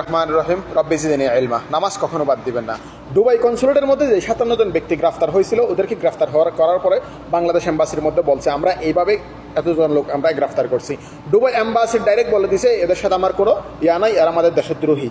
রহমান রহিম রব্বিজিদিনী আলমা নামাজ কখনো বাদ দিবেন না। দুবাই কনসুলেটের মধ্যে যে সাতান্ন জন ব্যক্তি গ্রেফতার হয়েছিল, ওদেরকে গ্রেফতার হওয়ার করার পরে বাংলাদেশ এম্বাসির মধ্যে বলছে, আমরা এইভাবে এতজন লোক আমরা গ্রেফতার করছি। দুবাই এম্বাসি ডাইরেক্ট বলে দিছে, এদের সাথে আমার কোনো ইয়া নাই আর আমাদের দেশের দ্রোহী।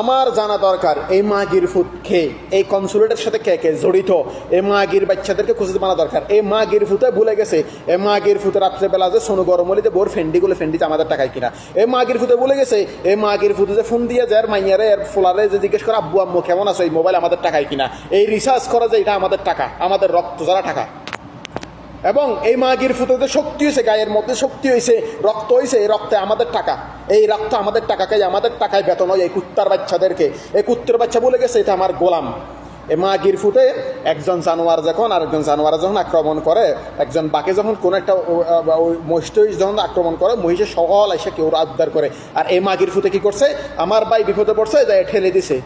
আমার জানা দরকার, এই মাগির ফুট খেয়ে এই কনসুলেটের সাথে কে কে জড়িত? এই মাগির বাচ্চাদেরকে খুঁজে মানা দরকার। এই মাগির ফুটে ভুলে গেছে, এই মাগির ফুটে রাত্রেবেলা যে সোনু গরম হলে যে বোর ফেন্ডিগুলো ফেন্ডিতে আমাদের টাকায় কিনা। এই মাগির ফুটে ভুলে গেছে, এই মাগির ফুটে যে ফোন দিয়ে যায় মাইয়ারে, এর ফোলারে যে জিজ্ঞেস করে, আব্বু, আম্মু, কেমন আছে? এই মোবাইল আমাদের টাকায় কিনা? এই রিসার্চ করা যে এটা আমাদের টাকা, আমাদের রক্ত, যারা টাকা। এবং এই মাগির ফুটোতে শক্তি হয়েছে গায়ের মধ্যে শক্তি হয়েছে রক্ত হয়েছে এই রক্তে আমাদের টাকা। এই রক্ত আমাদের টাকাকে আমাদের টাকায় বেতন হয় এই কুত্তার বাচ্চাদেরকে। এই কুত্তার বাচ্চা বলে গেছে, এটা আমার গোলাম। এই মাগির ফুটে একজন জানোয়ার যখন, আরেকজন জানোয়ার যখন আক্রমণ করে, একজন বাকে যখন কোনো একটা ওই মহিষ যখন আক্রমণ করে, মহিষের সকল এসে কেউ উদ্ধার করে। আর এই মাগির ফুটে কি করছে? আমার ভাই বিপদে পড়ছে যাই ঠেলে দিছে।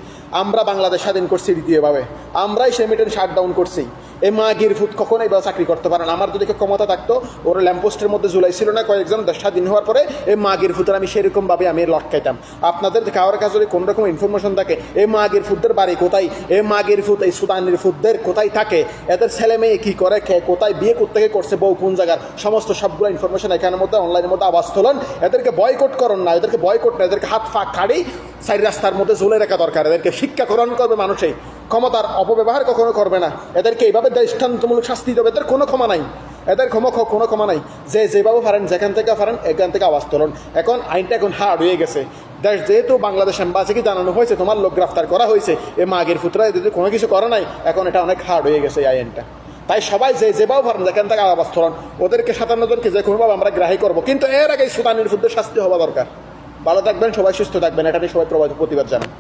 আমরা বাংলাদেশ স্বাধীন করছি দ্বিতীয়ভাবে। আমরাই সে মিটেন শাট ডাউন করছি। এই মা গিরফুট কখনোই বা চাকরি করতে পারে না। আমার যদি কেউ ক্ষমতা থাকতো, ওর ল্যাম্পোস্টের মধ্যে ঝুলাইছিল না, কয়েকজন স্বাধীন হওয়ার পরে এই মা গিরফুটের আমি সেরকমভাবে আমি লটকাইতাম। আপনাদের কারোর কাছে যদি কোনো রকম ইনফরমেশন থাকে এই মা গিরফুটদের বাড়ি কোথায় এই মা গিরফুট এই সুদানির ফুটদের কোথায় থাকে, এদের ছেলে মেয়ে কী করে খেয়ে কোথায় বিয়ে করতে গিয়ে করছে, বউ কোন জায়গার, সমস্ত সবগুলো ইনফরমেশন এখানের মধ্যে অনলাইনের মধ্যে আবাস তোলেন। এদেরকে বয়কট করুন না, এদেরকে বয়কট না, এদেরকে হাত ফাঁক খাড়ি সাইড রাস্তার মধ্যে ঝুলে রাখা দরকার। এদেরকে শিক্ষাকরণ করবে মানুষই। ক্ষমতার অপব্যবহার কখনো করবে না। এদেরকে এইভাবে দৃষ্টান্তমূলক শাস্তি দেবে, এদের কোনো ক্ষমা নাই। এদের ক্ষমা কোনো ক্ষমা নাই। যে যেভাবে পারেন, যেখান থেকে পারেন, এখান থেকে আওয়াজ তোলন। এখন আইনটা এখন হার্ড হয়ে গেছে। দেশ যেহেতু বাংলাদেশ এম্বাসিকে জানানো হয়েছে, তোমার লোক গ্রেফতার করা হয়েছে, এ মাগের ফুতরা যদি কোনো কিছু করে নাই। এখন এটা অনেক হার্ড হয়ে গেছে এই আইনটা। তাই সবাই যে যেভাবে পারেন, যেখান থেকে আওয়াজ তোলন, ওদেরকে সাতান্ন জনকে যে কোনোভাবে আমরা গ্রাহী করব। কিন্তু এর আগে সুদানির ফুদ্দের শাস্তি হওয়া দরকার। ভালো থাকবেন, সবাই সুস্থ থাকবেন। এটা নিয়ে সবাই প্রতিবাদ জানান